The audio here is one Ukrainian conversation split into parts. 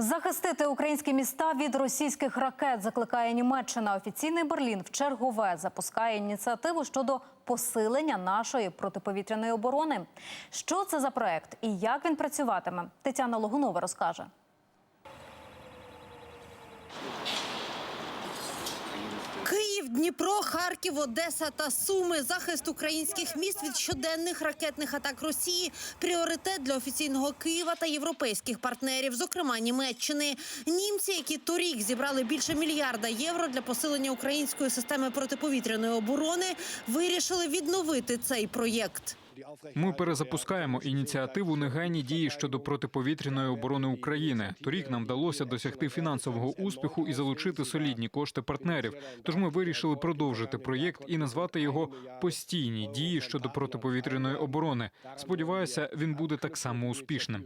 Захистити українські міста від російських ракет закликає Німеччина. Офіційний Берлін в чергове запускає ініціативу щодо посилення нашої протиповітряної оборони. Що це за проект і як він працюватиме? Тетяна Логунова розкаже. Дніпро, Харків, Одеса та Суми. Захист українських міст від щоденних ракетних атак Росії пріоритет для офіційного Києва та європейських партнерів, зокрема Німеччини. Німці, які торік зібрали більше мільярда євро для посилення української системи протиповітряної оборони, вирішили відновити цей проєкт. Ми перезапускаємо ініціативу негайні дії щодо протиповітряної оборони України. Торік нам вдалося досягти фінансового успіху і залучити солідні кошти партнерів. Тож ми вирішили продовжити проєкт і назвати його постійні дії щодо протиповітряної оборони. Сподіваюся, він буде так само успішним.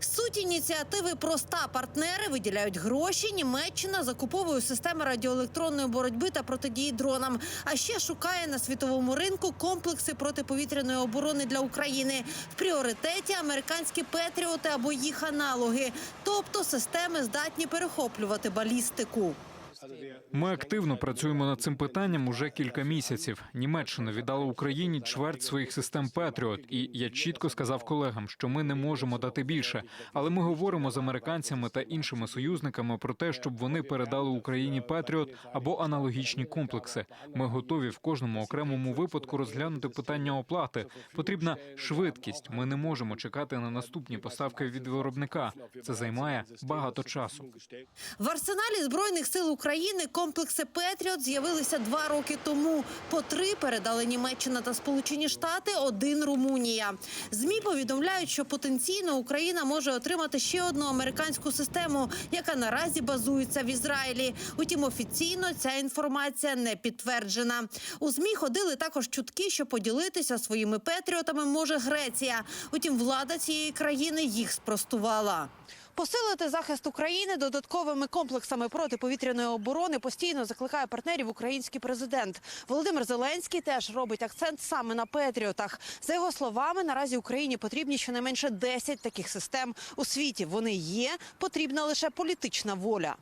Суть ініціативи проста. Партнери виділяють гроші. Німеччина закуповує системи радіоелектронної боротьби та протидії дронам. А ще шукає на світовому ринку комплекси протиповітряної оборони для України. В пріоритеті американські петріоти або їх аналоги, тобто системи здатні перехоплювати балістику. Ми активно працюємо над цим питанням уже кілька місяців. Німеччина віддала Україні чверть своїх систем Петріот, і я чітко сказав колегам, що ми не можемо дати більше. Але ми говоримо з американцями та іншими союзниками про те, щоб вони передали Україні Петріот або аналогічні комплекси. Ми готові в кожному окремому випадку розглянути питання оплати. Потрібна швидкість. Ми не можемо чекати на наступні поставки від виробника. Це займає багато часу. В арсеналі збройних сил України комплекси Петріот з'явилися два роки тому. По три передали Німеччина та Сполучені Штати, один Румунія. Змі повідомляють, що потенційно Україна може отримати ще одну американську систему, яка наразі базується в Ізраїлі. Утім, офіційно ця інформація не підтверджена. У змі ходили також чутки, що поділитися своїми петріотами може Греція. Утім, влада цієї країни їх спростувала. Посилити захист України додатковими комплексами протиповітряної оборони постійно закликає партнерів український президент. Володимир Зеленський теж робить акцент саме на Петріотах. За його словами, наразі Україні потрібні щонайменше 10 таких систем у світі. Вони є, потрібна лише політична воля.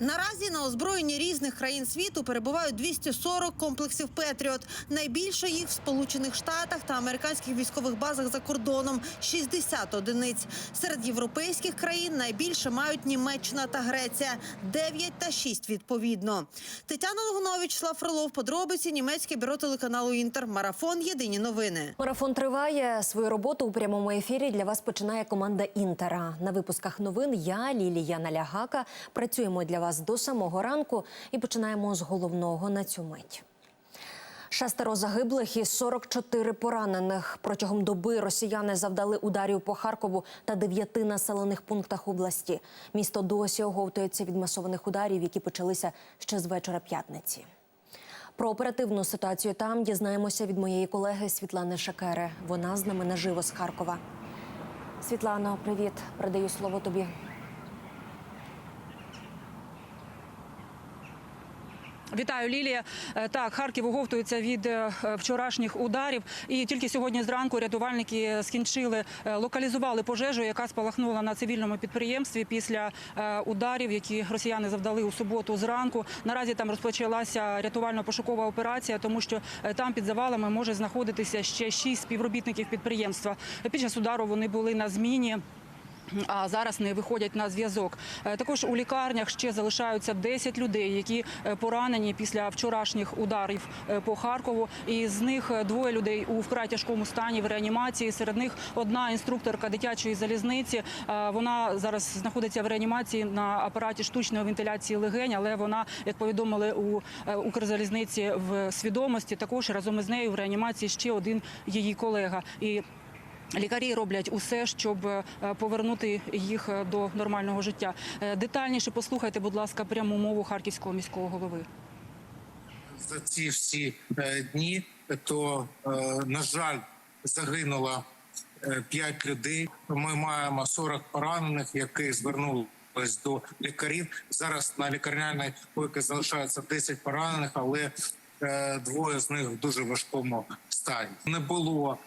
Наразі на озброєнні різних країн світу перебувають 240 комплексів Петріот. Найбільше їх в Сполучених Штатах та американських військових базах за кордоном 60 одиниць. Серед європейських країн найбільше мають Німеччина та Греція 9 та 6 відповідно. Тетяна Логунович, Слав Фролов, подробиці німецьке бюро телеканалу Інтер. Марафон. Єдині новини. Марафон триває. Свою роботу у прямому ефірі для вас починає команда Інтера. На випусках новин я, Лілія Налягака, працюємо для вас до самого ранку і починаємо з головного на цю мить. Шестеро загиблих і 44 поранених. Протягом доби росіяни завдали ударів по Харкову та дев'яти населених пунктах області. Місто досі оговтується від масованих ударів, які почалися ще з вечора п'ятниці. Про оперативну ситуацію там дізнаємося від моєї колеги Світлани Шакери. Вона з нами наживо з Харкова. Світлано, привіт. Передаю слово тобі. Вітаю, Лілія. Е, Так, Харків оговтується від е, вчорашніх ударів. І тільки сьогодні зранку рятувальники скінчили, е, локалізували пожежу, яка спалахнула на цивільному підприємстві після ударів, які росіяни завдали у суботу зранку. Наразі там розпочалася рятувально-пошукова операція, тому що там під завалами може знаходитися ще шість співробітників підприємства. Під час удару вони були на зміні а зараз не виходять на зв'язок. Е, Також у лікарнях ще залишаються 10 людей, які е, поранені після вчорашніх ударів е, по Харкову. І з них двоє людей у вкрай тяжкому стані в реанімації. Серед них одна інструкторка дитячої залізниці. Вона зараз знаходиться в реанімації на апараті штучної вентиляції легень, але вона, як повідомили у Укрзалізниці в свідомості, також разом із нею в реанімації ще один її колега. І Лікарі роблять усе, щоб е, повернути їх е, до нормального життя. Е, Детальніше послухайте, будь ласка, пряму мову харківського міського голови. за ці всі дні, то на жаль, загинуло 5 людей. Ми маємо 40 поранених, які звернулись до лікарів. Зараз на лікарняній койці залишається 10 поранених, але е, двоє з них в дуже важкому стані. Не було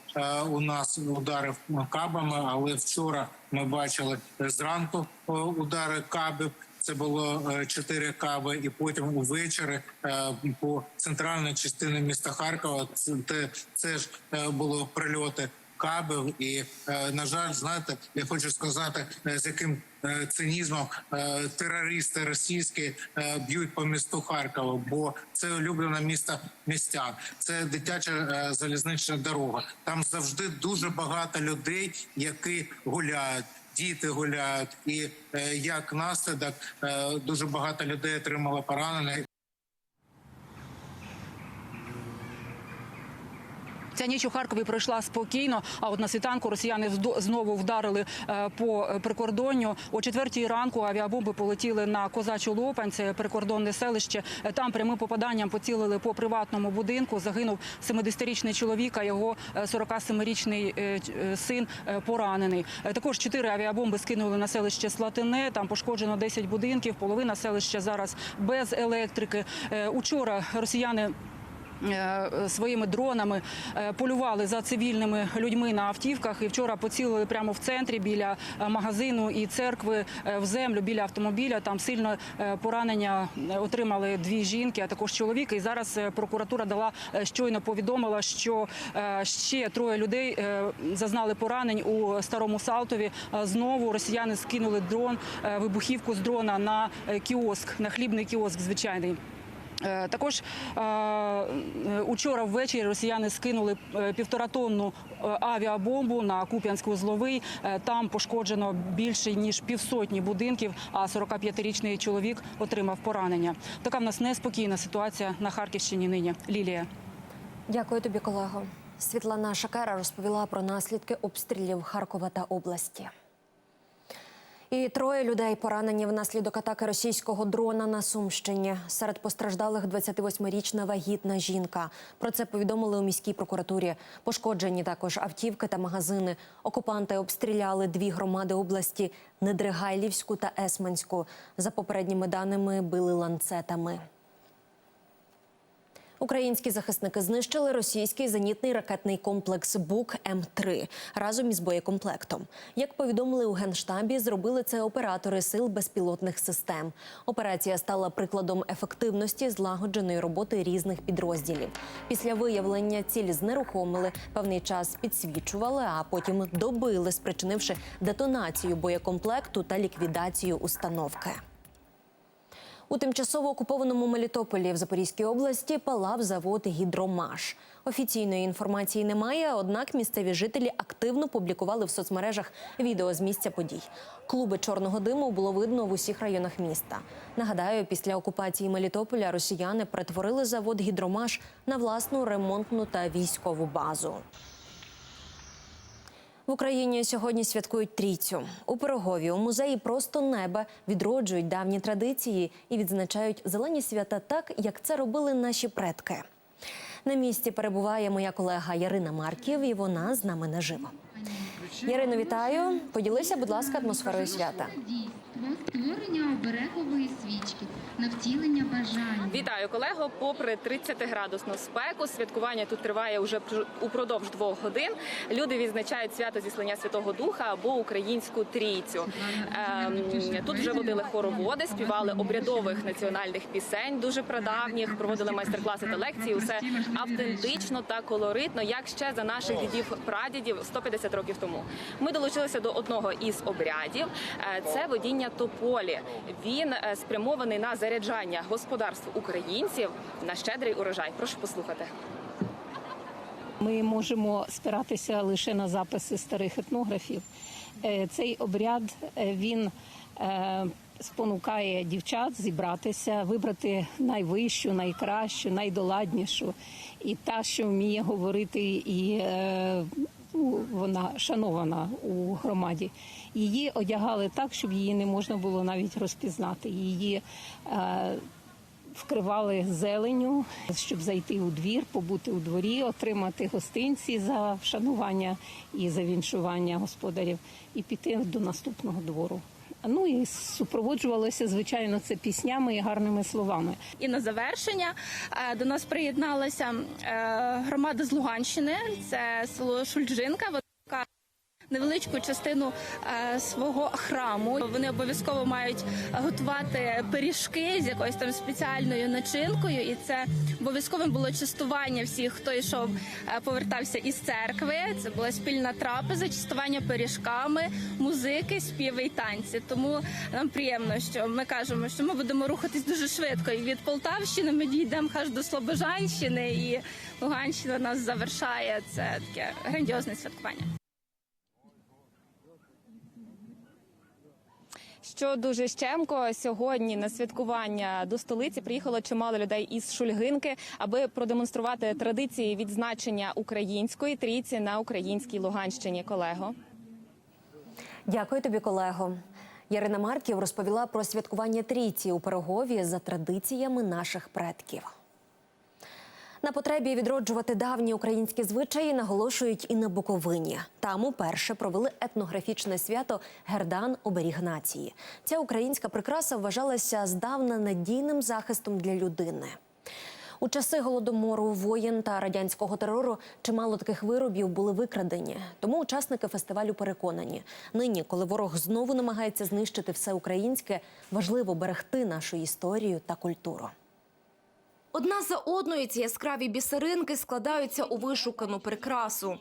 у нас ударив кабами, але вчора ми бачили зранку е, удари кабів. Це було е, чотири каби, і потім увечері е, по центральній частині міста Харкова. Це це ж е, було прильоти кабів. І е, на жаль, знаєте, я хочу сказати, е, з яким е, цинізмом терористи російські б'ють по місту Харкова, бо це улюблене місто містян. Це дитяча залізнична дорога. Там завжди дуже багато людей, які гуляють. Діти гуляють, і як наслідок дуже багато людей отримало поранення. Ця ніч у Харкові пройшла спокійно. А от на світанку росіяни знову вдарили е, по е, прикордонню. О четвертій ранку авіабомби полетіли на козачу Лопань, це прикордонне селище. Е, Там прямим попаданням поцілили по приватному будинку. Загинув 70-річний чоловік, а його е, 47-річний е, ч- е, син поранений. Також чотири авіабомби скинули на селище Слатине. Там пошкоджено 10 будинків. Половина селища зараз без електрики. Учора росіяни своїми дронами е, полювали за цивільними людьми на автівках. І вчора поцілили прямо в центрі біля е, магазину і церкви е, в землю біля автомобіля. Там сильно е, поранення е, отримали дві жінки, а також чоловік. І зараз е, прокуратура дала е, щойно повідомила, що е, ще троє людей е, зазнали поранень у старому Салтові. Е, Знову росіяни скинули дрон, е, вибухівку з дрона на е, кіоск, на хлібний кіоск звичайний. Е, Також е, учора ввечері росіяни скинули е, півторатонну е, авіабомбу на Куп'янськ-Узловий. Е, Там пошкоджено більше ніж півсотні будинків, а 45-річний чоловік отримав поранення. Така в нас неспокійна ситуація на Харківщині нині. Лілія. Дякую тобі, колего. Світлана Шакера розповіла про наслідки обстрілів Харкова та області. І троє людей поранені внаслідок атаки російського дрона на Сумщині. Серед постраждалих 28-річна вагітна жінка. Про це повідомили у міській прокуратурі. Пошкоджені також автівки та магазини. Окупанти обстріляли дві громади області Недригайлівську та Есманську. За попередніми даними били ланцетами. Українські захисники знищили російський зенітний ракетний комплекс Бук М3 разом із боєкомплектом. Як повідомили у генштабі, зробили це оператори сил безпілотних систем. Операція стала прикладом ефективності злагодженої роботи різних підрозділів. Після виявлення цілі знерухомили, певний час підсвічували, а потім добили, спричинивши детонацію боєкомплекту та ліквідацію установки. У тимчасово окупованому Мелітополі в Запорізькій області палав завод Гідромаш. Офіційної інформації немає, однак місцеві жителі активно публікували в соцмережах відео з місця подій. Клуби чорного диму було видно в усіх районах міста. Нагадаю, після окупації Мелітополя росіяни перетворили завод Гідромаш на власну ремонтну та військову базу. В Україні сьогодні святкують трійцю. У Пирогові у музеї просто неба відроджують давні традиції і відзначають зелені свята так, як це робили наші предки. На місці перебуває моя колега Ярина Марків, і вона з нами наживо. Ярино, вітаю. Поділися, будь ласка, атмосферою свята. Створення оберегової свічки на втілення бажань. Вітаю колего. Попри 30-градусну спеку, святкування тут триває уже пр- упродовж двох годин. Люди відзначають свято зіслання Святого Духа або українську трійцю. Ем, тут вже водили хороводи, співали обрядових національних пісень, дуже прадавніх, проводили майстер-класи та лекції. Усе автентично та колоритно, як ще за наших дідів прадідів 150 років тому. Ми долучилися до одного із обрядів. Е, Це водіння тополі. Він е, спрямований на заряджання господарств українців на щедрий урожай. Прошу послухати. Ми можемо спиратися лише на записи старих етнографів. Е, Цей обряд він спонукає дівчат зібратися, вибрати найвищу, найкращу, найдоладнішу, і та, що вміє говорити, і вона шанована у громаді. Її одягали так, щоб її не можна було навіть розпізнати. Її е, вкривали зеленю, щоб зайти у двір, побути у дворі, отримати гостинці за вшанування і за віншування господарів, і піти до наступного двору. Ну і супроводжувалося, звичайно, це піснями і гарними словами. І на завершення е, до нас приєдналася е, громада з Луганщини. Це село Шульджинка. Невеличку частину е, свого храму. Вони обов'язково мають готувати пиріжки з якоюсь там спеціальною начинкою, і це обов'язковим було частування всіх, хто йшов, е, повертався із церкви. Це була спільна трапеза, частування пиріжками, музики, співи і танці. Тому нам приємно, що ми кажемо, що ми будемо рухатись дуже швидко. І від Полтавщини ми дійдемо аж до Слобожанщини, і Луганщина нас завершає. Це таке грандіозне святкування. Що дуже щемко сьогодні на святкування до столиці приїхало чимало людей із Шульгинки, аби продемонструвати традиції відзначення української трійці на українській Луганщині. Колего. Дякую тобі, колего. Ярина Марків розповіла про святкування трійці у Пирогові за традиціями наших предків. На потребі відроджувати давні українські звичаї наголошують і на Буковині. Там уперше провели етнографічне свято Гердан оберіг нації. Ця українська прикраса вважалася здавна надійним захистом для людини. У часи голодомору, воєн та радянського терору чимало таких виробів були викрадені. Тому учасники фестивалю переконані, нині, коли ворог знову намагається знищити все українське, важливо берегти нашу історію та культуру. Одна за одною ці яскраві бісеринки складаються у вишукану прикрасу.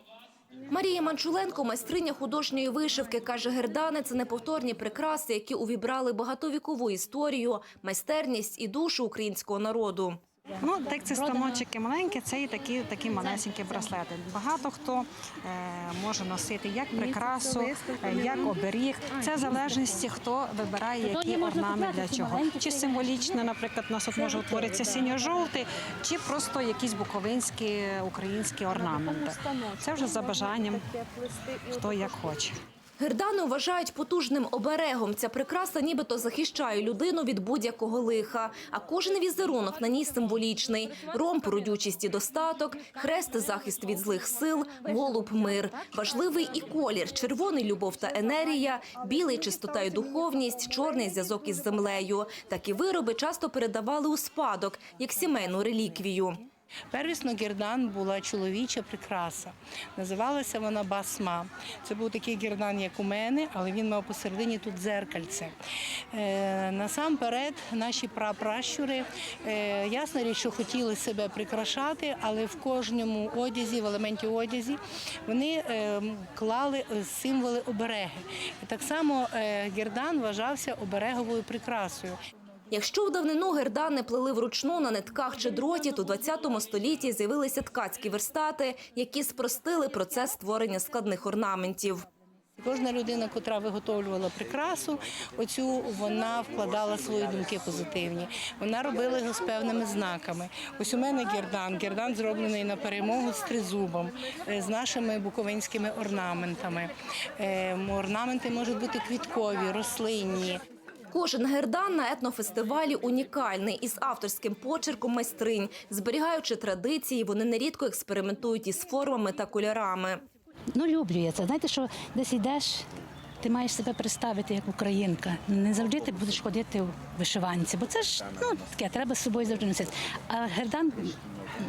Марія Манчуленко, майстриня художньої вишивки, каже, гердани – це неповторні прикраси, які увібрали багатовікову історію, майстерність і душу українського народу. Ну, так це станочки маленькі, це і такі, такі малесенькі браслети. Багато хто е, може носити як прикрасу, е, як оберіг. Це в залежності, хто вибирає, який орнамент для чого. Чи символічно, наприклад, у нас от може утворитися синьо-жовтий, чи просто якісь буковинські українські орнаменти. Це вже за бажанням, хто як хоче. Гердани вважають потужним оберегом. Ця прикраса нібито захищає людину від будь-якого лиха. А кожен візерунок на ній символічний. Ромб – родючість і достаток, хрест – захист від злих сил, голуб – мир. Важливий і колір – червоний – любов та енергія, білий – чистота і духовність, чорний – зв'язок із землею. Такі вироби часто передавали у спадок, як сімейну реліквію. Первісно гірдан була чоловіча прикраса. Називалася вона басма. Це був такий гірдан, як у мене, але він мав посередині тут дзеркальце. Е, насамперед, наші прапращури, е, ясна річ, що хотіли себе прикрашати, але в кожному одязі, в елементі одязі, вони е, клали символи обереги. І так само гірдан вважався обереговою прикрасою. Якщо в давнину гердани плели вручну на нитках чи дроті, то в 20 столітті з'явилися ткацькі верстати, які спростили процес створення складних орнаментів. Кожна людина, котра виготовлювала прикрасу, оцю вона вкладала свої думки позитивні. Вона робила його з певними знаками. Ось у мене гердан. Гердан зроблений на перемогу з тризубом, е, з нашими буковинськими орнаментами. Е, Орнаменти можуть бути квіткові, рослинні. Кожен гердан на етнофестивалі унікальний із авторським почерком майстринь. Зберігаючи традиції, вони нерідко експериментують із формами та кольорами. Ну, люблю я це. Знаєте, що десь йдеш, ти маєш себе представити як українка. Не завжди ти будеш ходити у вишиванці, бо це ж ну таке, треба з собою завжди носити. А гердан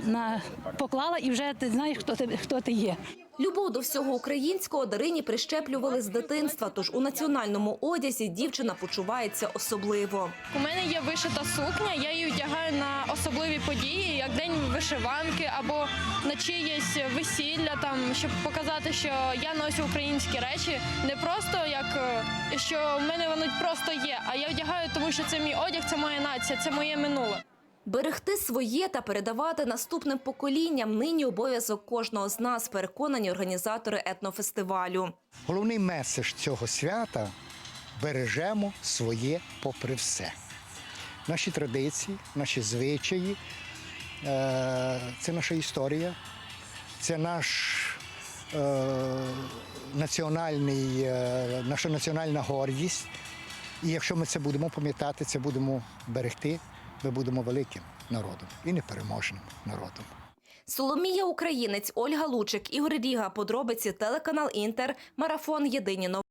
на поклала і вже ти знаєш, хто ти хто ти є. Любов до всього українського Дарині прищеплювали з дитинства, тож у національному одязі дівчина почувається особливо. У мене є вишита сукня, я її одягаю на особливі події, як день вишиванки або на чиєсь весілля, там щоб показати, що я ношу українські речі, не просто як е, що в мене воно просто є, а я одягаю, тому що це мій одяг, це моя нація, це моє минуле. Берегти своє та передавати наступним поколінням нині обов'язок кожного з нас, переконані організатори етнофестивалю. Головний меседж цього свята бережемо своє попри все. Наші традиції, наші звичаї, е, це наша історія, це наш е, національний, е, наша національна гордість. І якщо ми це будемо пам'ятати, це будемо берегти, ми будемо великим народом і непереможним народом. Соломія Українець, Ольга Лучик, Ігор Ріга. Подробиці телеканал Інтер. Марафон. Єдині новини.